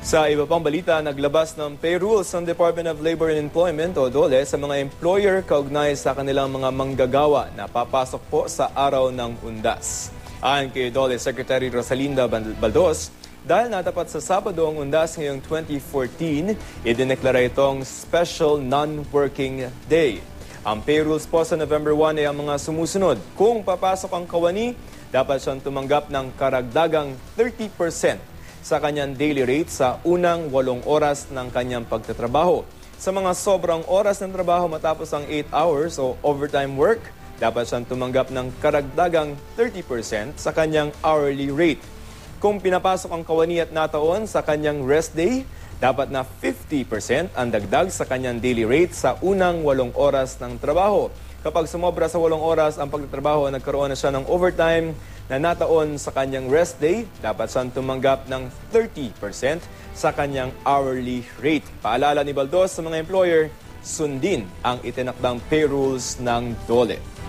Sa iba pang balita, naglabas ng pay rules ng Department of Labor and Employment o DOLE sa mga employer kaugnay sa kanilang mga manggagawa na papasok po sa araw ng undas. Ayon kay DOLE Secretary Rosalinda Baldos, dahil natapat sa Sabado ang undas ngayong 2014, idineklara itong Special Non-Working Day. Ang pay rules po sa November 1 ay ang mga sumusunod. Kung papasok ang kawani, dapat siyang tumanggap ng karagdagang 30% sa kanyang daily rate sa unang walong oras ng kanyang pagtatrabaho. Sa mga sobrang oras ng trabaho matapos ang 8 hours o overtime work, dapat siyang tumanggap ng karagdagang 30% sa kanyang hourly rate. Kung pinapasok ang kawani at nataon sa kanyang rest day, dapat na 50% ang dagdag sa kanyang daily rate sa unang walong oras ng trabaho. Kapag sumobra sa walong oras ang pagtatrabaho at nagkaroon na siya ng overtime na nataon sa kanyang rest day, dapat siyang tumanggap ng 30% sa kanyang hourly rate. Paalala ni Baldos sa mga employer, sundin ang itinakdang pay rules ng DOLE.